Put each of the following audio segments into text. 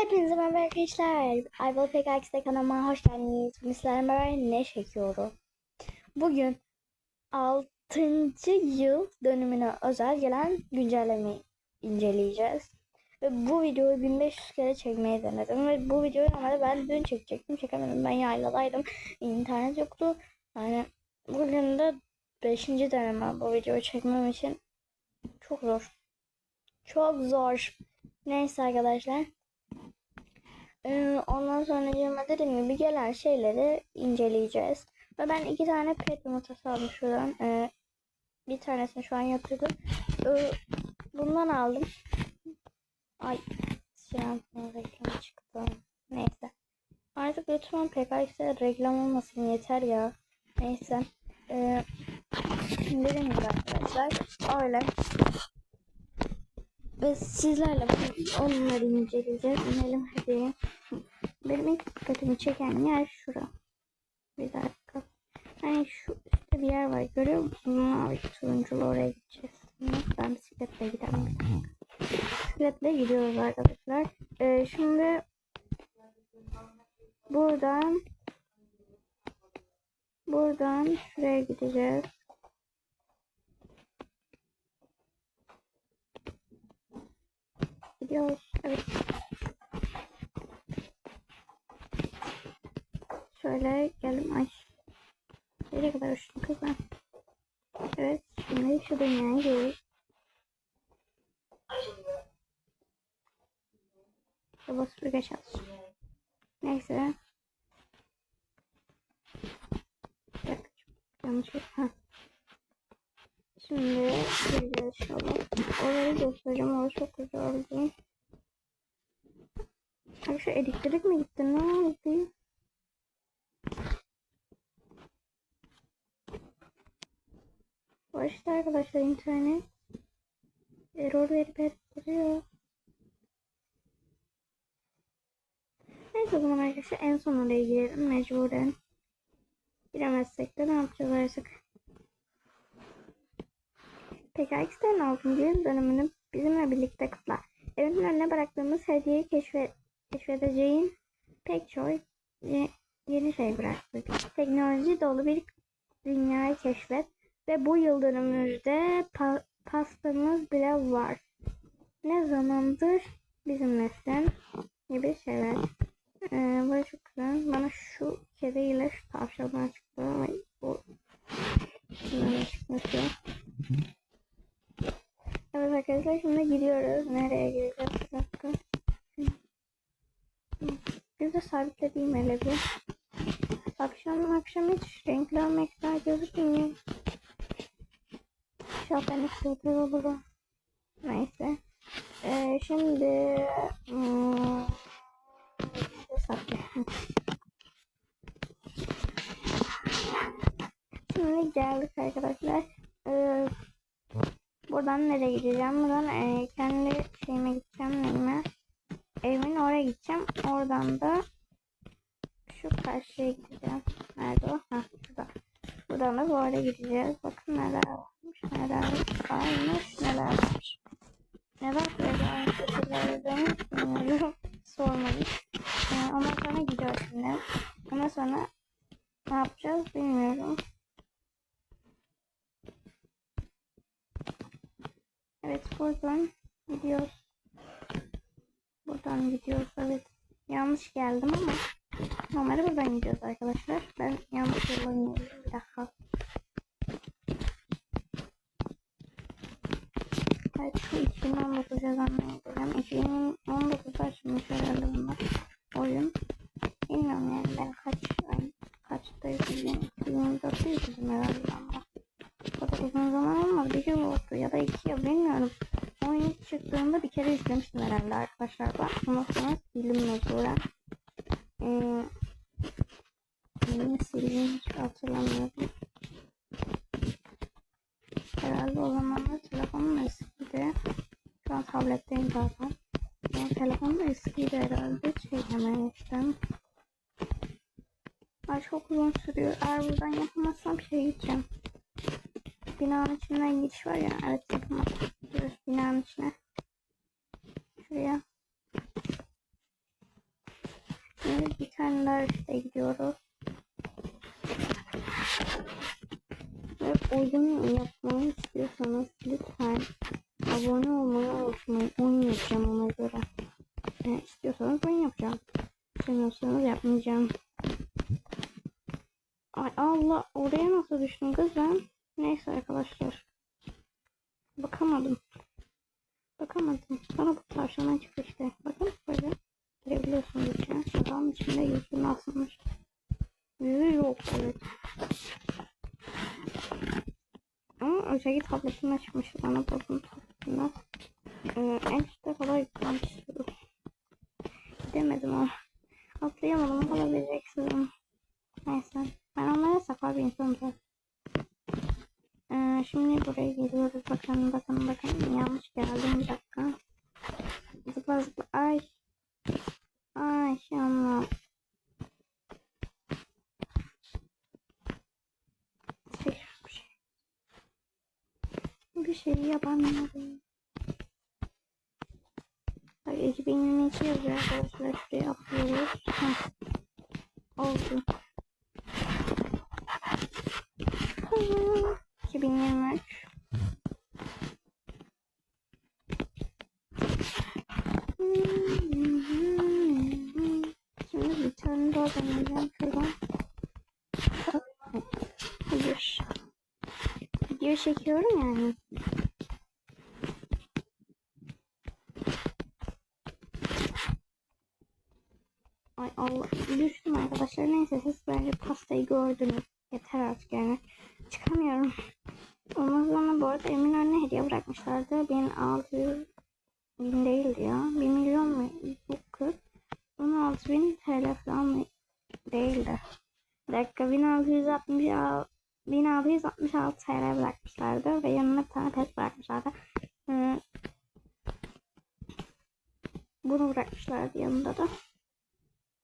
Hepinize merhaba arkadaşlar. Ayvalı PKX'de kanalıma hoş geldiniz. Bugün sizlerle ne çekiyorum? Bugün 6. yıl dönümüne özel gelen güncellemeyi inceleyeceğiz. Ve bu videoyu 1500 kere çekmeyi denedim. Ve bu videoyu normalde ben dün çekecektim. Çekemedim. Ben yayladaydım. İnternet yoktu. Yani bugün de 5. deneme bu videoyu çekmem için. Çok zor. Çok zor. Neyse arkadaşlar. Ee, ondan sonra cima dediğim gibi gelen şeyleri inceleyeceğiz. Ve ben iki tane pet yumurtası aldım şuradan. Ee, bir tanesini şu an yatırdım. Ee, bundan aldım. Ay silahın reklamı çıktı. Neyse. Artık lütfen PKX'e reklam olmasın yeter ya. Neyse. Ee, dediğim gibi arkadaşlar. Öyle. Ve sizlerle onları inceleyeceğiz. İnelim hadi. Benim ilk dikkatimi çeken yer şura. Bir dakika. Hani şu üstte bir yer var. Görüyor musun? Mavi turunculu oraya gideceğiz. Ben bisikletle dakika. Bisikletle gidiyoruz arkadaşlar. Ee, şimdi buradan buradan şuraya gideceğiz. Gidiyoruz. Evet. Şöyle gelin ay. Nereye kadar uçtum kız? Evet. Şimdi şu dünyaya geliyoruz. Sabah süpürge çalış. Neyse. Yanlış. Ha. Şimdi gireceğiz şöyle. Oraları göstereceğim. Orası çok güzeldi. Abi şu elektrik mi gitti? Ne oldu? Başta arkadaşlar internet error verip verip duruyor. Neyse o zaman arkadaşlar en son oraya girelim mecburen. Giremezsek de ne yapacağız artık? PKX'den 6. yıl dönümünü bizimle birlikte kutla. Evinin önüne bıraktığımız hediyeyi keşfe keşfedeceğin pek ye- yeni şey bıraktık. Teknoloji dolu bir dünyayı keşfet ve bu yıl dönümümüzde pa- pastamız bile var. Ne zamandır bizimlesin gibi şeyler. Ee, böyle çok güzel. Bana şu kediyle şu tavşanlar çıktı. Ay, bu Şunların çıkması. Evet arkadaşlar şimdi gidiyoruz. Nereye gideceğiz? Bir dakika. Biz de sabitlediğim hele bir. Akşam akşam hiç renkli renkler gözükmüyor. İnşallah ben istediğim olurum. Neyse. Ee, şimdi hmm. Şimdi geldik arkadaşlar. Ee, buradan nereye gideceğim? Buradan e, kendi şeyime gideceğim. Neyime? Evimin oraya gideceğim. Oradan da şu karşıya gideceğim. Nerede o? Ha şurada. Buradan da araya gideceğiz. Bakın neler varmış. Neler varmış. Neler varmış. Neden böyle aynı şeylerden bilmiyorum. Sormadım. Ee, ondan sonra gidiyoruz şimdi. Ondan sonra ne yapacağız bilmiyorum. Evet buradan gidiyoruz. Buradan gidiyoruz evet. Yanlış geldim ama normalde buradan gidiyoruz arkadaşlar. Ben yanlış iniyorum. Bir dakika. Evet şu 2019 yazanlara gideceğim. 2019'da açılmış herhalde bunlar. Oyun. Bilmiyorum yani ben kaç ay kaçta yükleyeceğim. 2024'te yükleyeceğim herhalde ama. O da uzun zaman olmadı. Bir yıl oldu ya da iki yıl bilmiyorum. Oyun ilk çıktığında bir kere yüklemiştim herhalde sonra sildim mecburen. Ee, yeni sildim hiç hatırlamıyorum. Herhalde o zamanlar telefonum eskiydi. Şu an tabletteyim zaten. Yani telefonum da eskiydi herhalde. Çekememiştim. Ay çok uzun sürüyor. Eğer buradan yapamazsam şey gideceğim. Binanın içinden gidiş var ya. Evet. Gidiyoruz binanın içine. Şuraya. Şimdi bir tane daha işte gidiyoruz. Ve oyun yapmamı istiyorsanız lütfen abone olmayı unutmayın. Oyun yapacağım ona göre. E, istiyorsanız oyun yapacağım. İstemiyorsanız yapmayacağım. Ay Allah oraya nasıl düştüm kız ben? Neyse arkadaşlar. Bakamadım. Bakamadım. Sonra bu tavşandan çıktı işte. Bakın böyle. Görebiliyorsunuz içine. Şakanın içinde yüzünü asılmış. Yüzü yok evet. Ama öteki tabletimden çıkmış. Bana bakın tabletinden. Ee, en üstte kadar yüklenmek istiyorum. Gidemedim ama. Atlayamadım. Alabileceksiniz. Neyse. Ben onlara sakar bir insanım zaten. Ee, şimdi buraya geliyoruz. Bakın bakın bakın. Yanlış geldim. Bir dakika. Zıpla zıpla. Ay. Ay Allah. Şey, bir şey. Bir şey yapamıyorum. Bak 2022 yazıyor arkadaşlar. Şuraya atlıyoruz. Heh. Oldu. 2023 Şimdi bir tane daha deneyeceğim şuradan. Hayır. Video çekiyorum yani. Ay Allah düştüm arkadaşlar. Neyse siz bence gördünüz. Yeter artık yani. Çıkamıyorum. Ondan sonra bu arada Eminönü'ne hediye bırakmışlardı. 1600 bin değildi ya. 1 milyon mu? Bu kız. 16 bin TL falan mı? Değildi. Bir dakika 1666 1666 TL bırakmışlardı ve yanına bir tane pet bırakmışlardı. Bunu bırakmışlardı yanında da.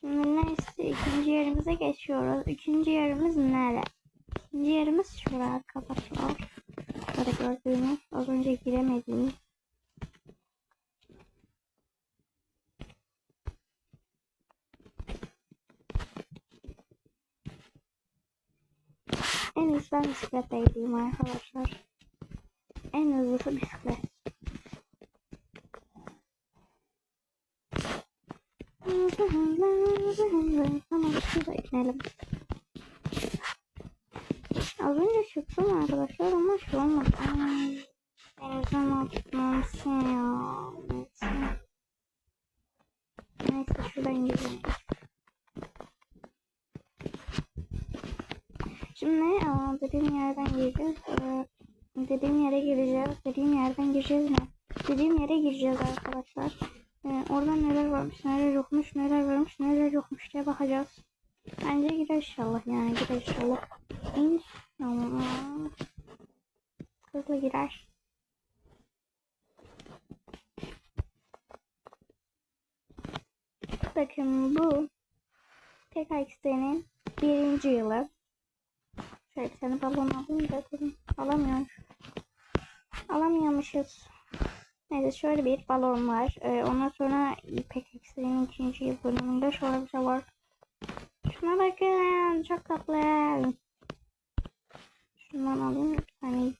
Şimdi neyse ikinci yerimize geçiyoruz. İkinci yerimiz nere? İkinci yerimiz şuraya arkadaşlar. Burada gördüğünüz az önce giremediğim. En hızlı ben bisikletle gideyim arkadaşlar. En hızlısı bisiklet. Tamam şurada inelim. Az önce çıktım arkadaşlar ama şu olmadı. Ay, Denizden atlamışsın ya. Neyse. Neyse şuradan gidelim. Şimdi aa, dediğim yerden gireceğiz. Ee, dediğim yere gireceğiz. Dediğim yerden gireceğiz mi? Dediğim yere gireceğiz arkadaşlar. Orada neler varmış, neler yokmuş, neler varmış, neler yokmuş diye bakacağız. Bence girer inşallah yani girer inşallah. İnşallah. Hızlı girer. Bakın bu PKX'nin birinci yılı. Şöyle bir tane balon alayım da dedim. Alamıyorum. Alamıyormuşuz. Neyse şöyle bir balon var. Ee, ondan sonra PKX'nin ikinci yıl bölümünde şöyle bir şey var. Şuna bakın. Çok tatlı. Şundan alayım. Hani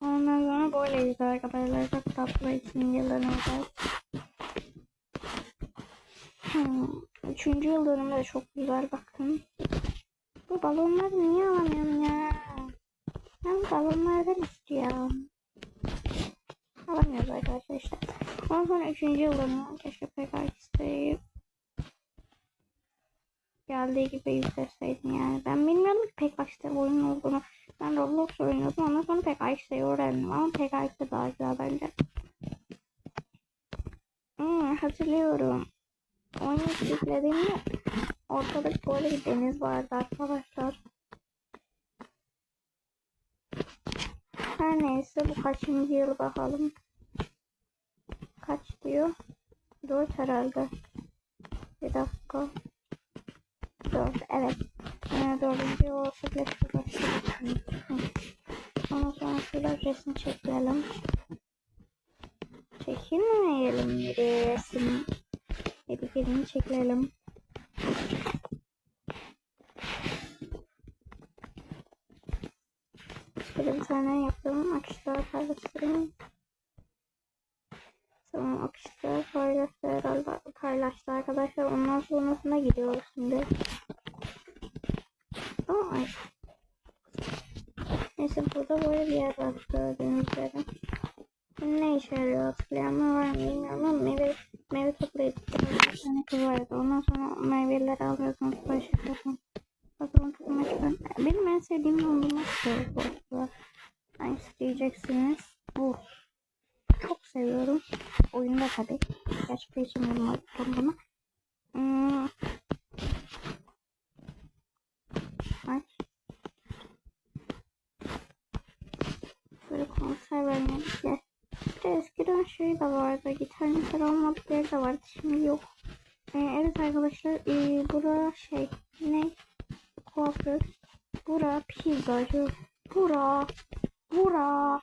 Ondan sonra böyleyiz arkadaşlar. Çok tatlı yıldan özel. Hmm. Üçüncü yıl dönümü de çok güzel bakın. Bu balonları niye alamıyorum ya? Ben balonlardan istiyorum. Alamıyoruz arkadaşlar. Ondan sonra üçüncü yıl dönümü keşke pek isteyip geldiği gibi yükselseydim yani. Ben bilmiyordum ki başta oyun olduğunu. Ben Roblox oynuyordum. Ondan sonra pek Ayşe'yi öğrendim. Ama pek Ayşe daha güzel bence. Hmm, hatırlıyorum. Oyunu yüklediğimde ortada böyle bir deniz vardı arkadaşlar. Her neyse bu kaçıncı yıl bakalım. Kaç diyor? Dört herhalde. Bir dakika. Dört evet. Ee, dördüncü yıl olsa şurada Ondan sonra şurada resim çekelim. Çekilmeyelim bir resim. Ne birini çekelim. Şöyle bir tane yaptım. Akışlar paylaştırayım. Tamam akışlar paylaştı herhalde. Paylaştı arkadaşlar. Ondan sonrasına gidiyoruz şimdi. Aa, ay. Neyse burada böyle bir yer var gördüğünüz. Ne işe yarıyor hatırlayanlar var mı bilmiyorum ama meyve, meyve toplayıp bir tane kız vardı. Ondan sonra meyveleri alıyorsunuz, başlıyorsunuz. Bakalım kızım açıkçası. Benim en sevdiğim dondurma soğuk bu arada. Hangisi diyeceksiniz? Bu. Çok seviyorum. Oyunda tabii. Gerçekten için dondurma. Hmm. Aç. Böyle konserve yer. Bir de eskiden vardı. Gitar gitar olmadık yer de vardı. Şimdi yok. Ee, evet arkadaşlar. Ee, bura şey. Ne? Kuaför. Bura pizzacı. Bura. Bura.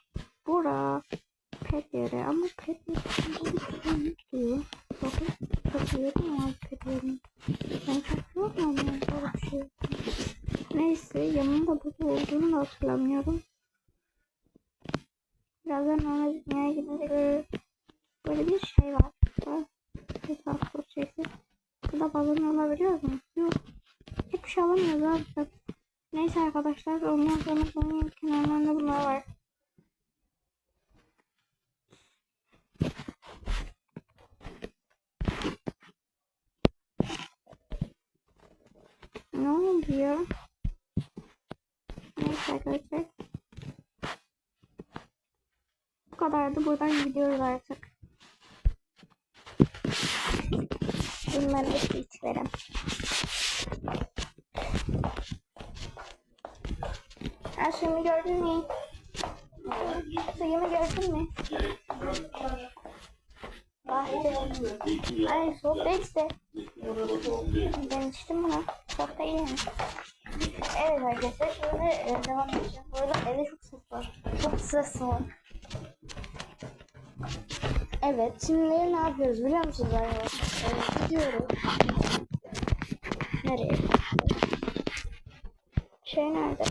Bura. Pet yeri. Ama pet yeri diyor. Bakın. Bakıyorum ya pet yerini. Ben çok yok mu? Böyle bir şey. Neyse yanımda bu olduğunu da hatırlamıyorum. Birazdan ona dünyaya gidince böyle, bir şey var. Bir transport şeysi. Burada balon alabiliyor mu? Yok. Hiçbir şey alamıyoruz abi. Neyse arkadaşlar ondan sonra bunun kenarlarında bunlar var. Ne oluyor? Neyse arkadaşlar. Bu kadardı. Buradan gidiyoruz artık. Bunları da su. Ha suyumu gördün mü? Suyumu gördün mü? Baktım. Ay soğuk işte. Ben içtim bunu. Çok da iyi yani. Evet arkadaşlar şimdi e, devam edeceğim. Bu arada evde çok ses var. Çok ses var. Evet şimdi ne yapıyoruz biliyor musunuz arkadaşlar? Ee, gidiyoruz. Nereye? Şey nerede?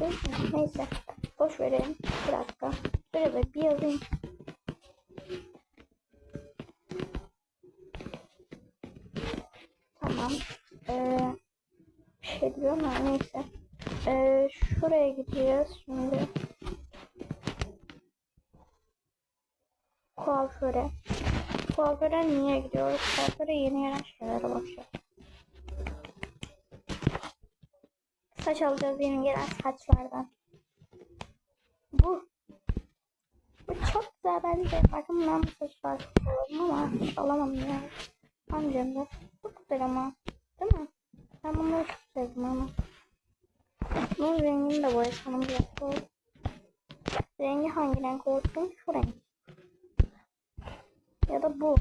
Mü? Neyse. Boş verelim. Bir dakika. Şöyle bir yazayım. Tamam. Ee, bir şey diyor ama neyse. Ee, şuraya gideceğiz şimdi. Kuaföre. Kuaföre niye gidiyoruz? Kuaföre yeni gelen şeylere bakacağız. Saç alacağız yeni gelen saçlardan. Bu. Bu çok güzel bence. Bakın ben bu saçlar alalım ama alamam ya. Amcam da. Çok güzel ama. Değil mi? Ben bunları çok sevdim ama. Bunun rengini de boyatalım bir dakika. Rengi hangi renk olsun? Şu renk. Ya da bu.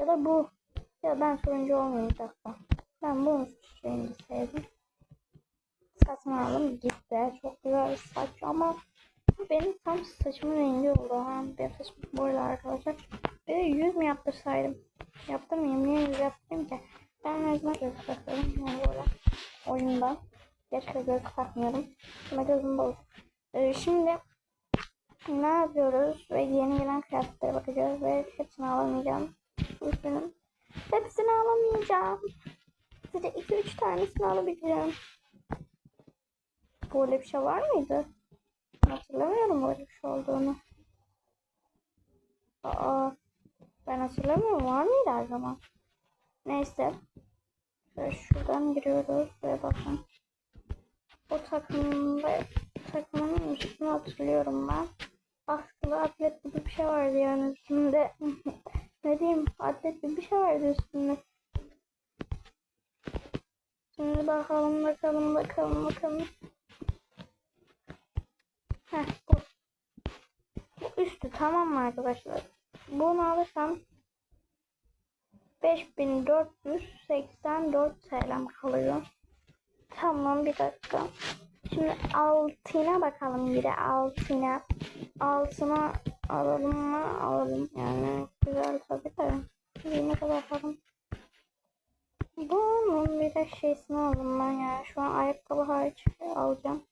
Ya da bu. Ya ben turuncu olmayayım bir dakika. Ben bu rengi sevdim. Satın gitti. Çok güzel bir saç ama benim tam saçımın rengi oldu. Ha, benim saçım böyle arkadaşlar. Bir de yüz mü yaptırsaydım? Yaptım mıyım? Niye yüz yaptım ki? Ben her zaman göz takıyorum. Yani böyle oyunda. Gerçekten göz takmıyorum. Ama gözüm bozuk. Ee, şimdi ne yapıyoruz? Ve yeni gelen kıyafetlere bakacağız ve hepsini alamayacağım. Hepsinin. Hepsini alamayacağım. Sadece 2-3 tanesini alabileceğim. Böyle bir şey var mıydı? Hatırlamıyorum böyle bir şey olduğunu. Aa, ben hatırlamıyorum. Var mıydı her zaman? Neyse. Şöyle şuradan giriyoruz ve bakın. O takımda takımın üstünü hatırlıyorum ben. Askılı atlet gibi bir şey vardı yani üstünde. ne diyeyim atlet gibi bir şey vardı üstünde. Şimdi bakalım bakalım bakalım bakalım. Heh bu. Bu üstü tamam mı arkadaşlar? Bunu alırsam 5484 TL kalıyor. Tamam bir dakika. Şimdi altına bakalım bir de altına. Altına alalım mı? Alalım. Yani güzel tabii de. Bir ne kadar alalım. Bunun bir de şeysini aldım ben yani. Şu an ayakkabı hariç alacağım.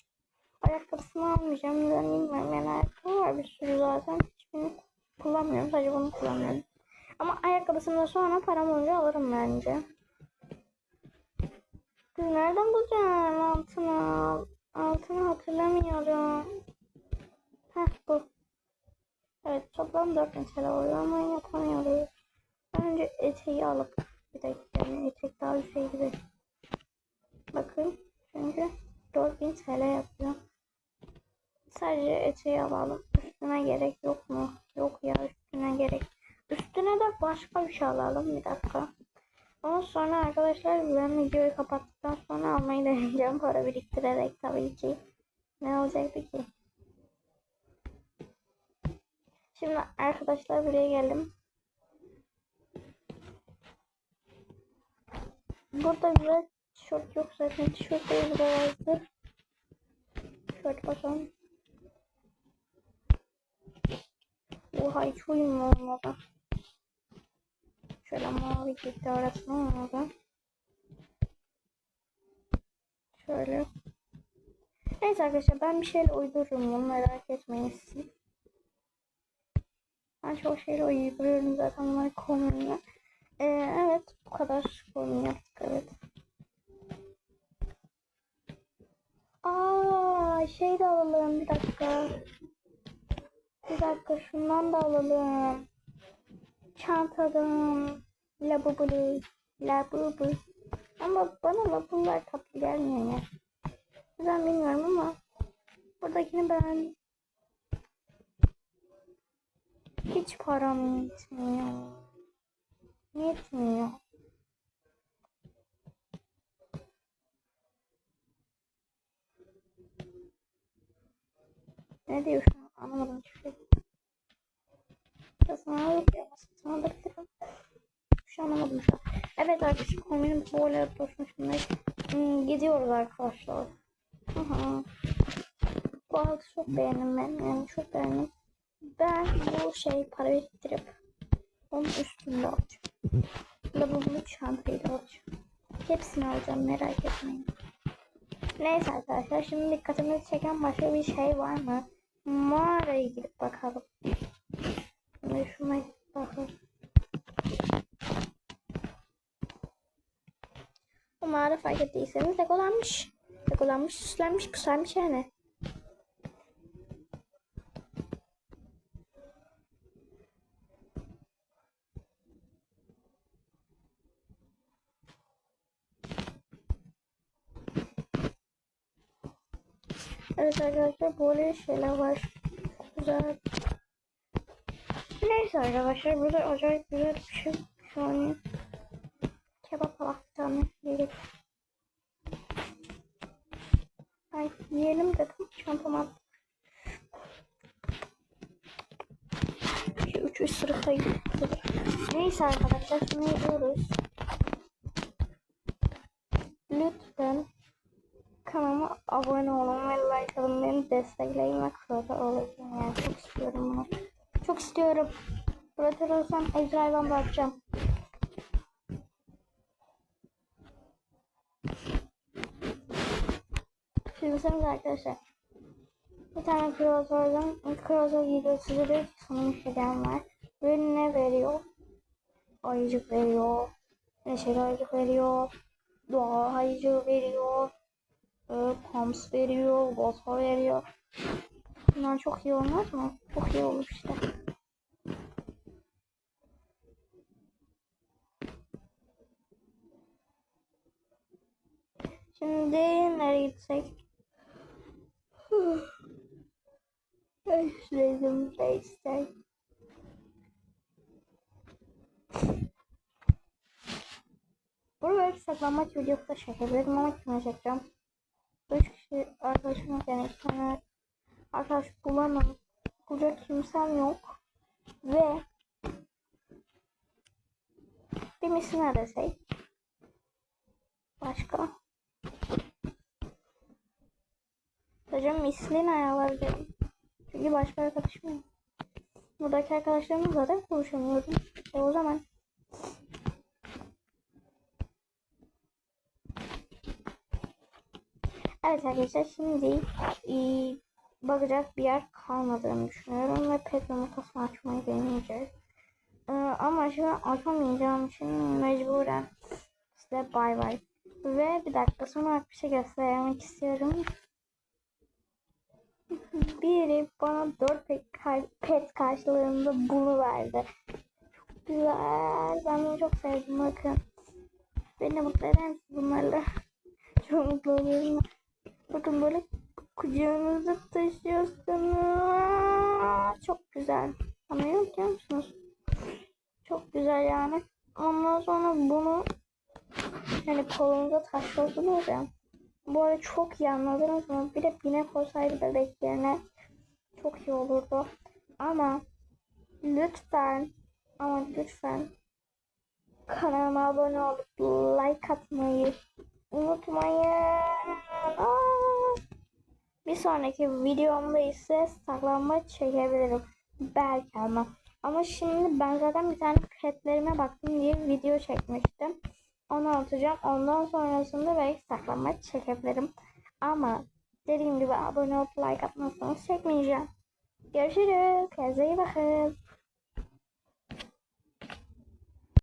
Ayakkabısını almayacağım. Neden bilmiyorum. Yani ayakkabı var bir sürü zaten. Hiçbirini kullanmıyorum. Sadece bunu kullanıyorum. Ama ayakkabısını da sonra param olunca alırım bence. Kız nereden bulacağım altını? Altını hatırlamıyorum. Heh bu. Evet toplam 4000 TL oluyor ama yapamıyoruz. Önce eteği alıp bir dakika yani etek daha şey gibi. Bakın çünkü 4000 TL yapıyor. Sadece eteği alalım. Üstüne gerek yok mu? Yok ya üstüne gerek. Üstüne de başka bir şey alalım bir dakika. Ondan sonra arkadaşlar ben videoyu kapattıktan sonra almayı deneyeceğim para biriktirerek tabii ki. Ne olacaktı ki? Şimdi arkadaşlar buraya geldim. Burada güzel tişört yok zaten tişört değil burada vardı. Tişört bakalım. Oha hiç uyum olmadı. Şöyle mavi gitti arasına olmadı. Şöyle. Neyse arkadaşlar ben bir şeyle uydururum bunu merak etmeyin siz. Ben çok şeyle uyduruyorum zaten bunları kombinle. Ee, evet bu kadar kombin yaptık evet. Aa şey de alalım bir dakika. Bir dakika şundan da alalım. Çantadan. Labubulu. Labubu. Ama bana labubular tatlı gelmiyor ya. Neden bilmiyorum ama buradakini ben hiç param yetmiyor. Yetmiyor. Ne diyor şu an anlamadım hiçbir. Sana bakıyor. Sana bakıyorum. Bir şey anlamadım şu an. Evet arkadaşlar kombinim böyle dursun şimdi. Hmm, gidiyoruz arkadaşlar. Hı. Bu altı çok beğendim ben. Yani çok beğendim. Ben bu şey para biriktirip onun üstünde alacağım. Lavabolu çantayı da alacağım. Hepsini alacağım merak etmeyin. Neyse arkadaşlar şimdi dikkatimizi çeken başka bir şey var mı? Mağaraya gidip bakalım. Şimdi şuna bakalım. Bu mağara fark ettiyseniz dekolanmış. Dekolanmış, süslenmiş, püslenmiş yani. Evet arkadaşlar böyle şeyler var. Güzel. Neyse arkadaşlar burada acayip güzel bir şey. Şu an kebap alak bir tane yedik. Ay yiyelim dedim. Çantama attım. Şu üç ısırıkta Neyse arkadaşlar şimdi gidiyoruz. Lütfen kanalıma abone olun ve like alın. Beni destekleyin ve kreatör olayım. Yani çok istiyorum bunu. Çok istiyorum. Kreatör olsam Ecra'yı ben bırakacağım. Şimdi sen arkadaşlar. Bir tane kreatörden kreatör videosu bir sunum hediyem var. Ve ne veriyor? Ayıcık veriyor. Neşeli ayıcık veriyor. Doğa ayıcığı veriyor. Pams veriyor. Vodka veriyor. Bunlar çok iyi olmaz mı? Çok iyi olur işte. Şimdi nereye gitsek? Özledim Face'den. Burada videosu da çekebilirim ama kime çekeceğim? 3 kişi arkadaşım yani iki arkadaş bulamam. Bulacak kimsem yok. Ve bir misina desek. Başka? Hocam mislin ayarlayabilirim. Çünkü başka arkadaşım yok. Buradaki arkadaşlarımla zaten konuşamıyorum. E o zaman Evet arkadaşlar şimdi e, bakacak bir yer kalmadığını düşünüyorum ve pet yumurtasını açmayı deneyeceğiz. E, ama şimdi açamayacağım için mecburen size bay bay. Ve bir dakika sonra bir şey göstermek istiyorum. Biri bana 4 pet, pet karşılığında bunu verdi. Çok güzel. Ben bunu çok sevdim bakın. Beni mutlu misin bunlarla? Çok mutlu oluyorum. Bakın böyle kucağınızda taşıyorsunuz. Çok güzel. Anlıyor musunuz? Çok güzel yani. Ondan sonra bunu hani kolunuza taşıyorsunuz ya. Bu arada çok iyi anladınız mı? Bir de binek olsaydı bebek yerine çok iyi olurdu. Ama lütfen ama lütfen kanalıma abone olup like atmayı unutmayın. Aa! Bir sonraki videomda ise saklanma çekebilirim. Belki ama. Ama şimdi ben zaten bir tane petlerime baktım diye video çekmiştim. Onu atacağım. Ondan sonrasında belki saklanma çekebilirim. Ama dediğim gibi abone olup like atmazsanız çekmeyeceğim. Görüşürüz. Kendinize iyi bakın.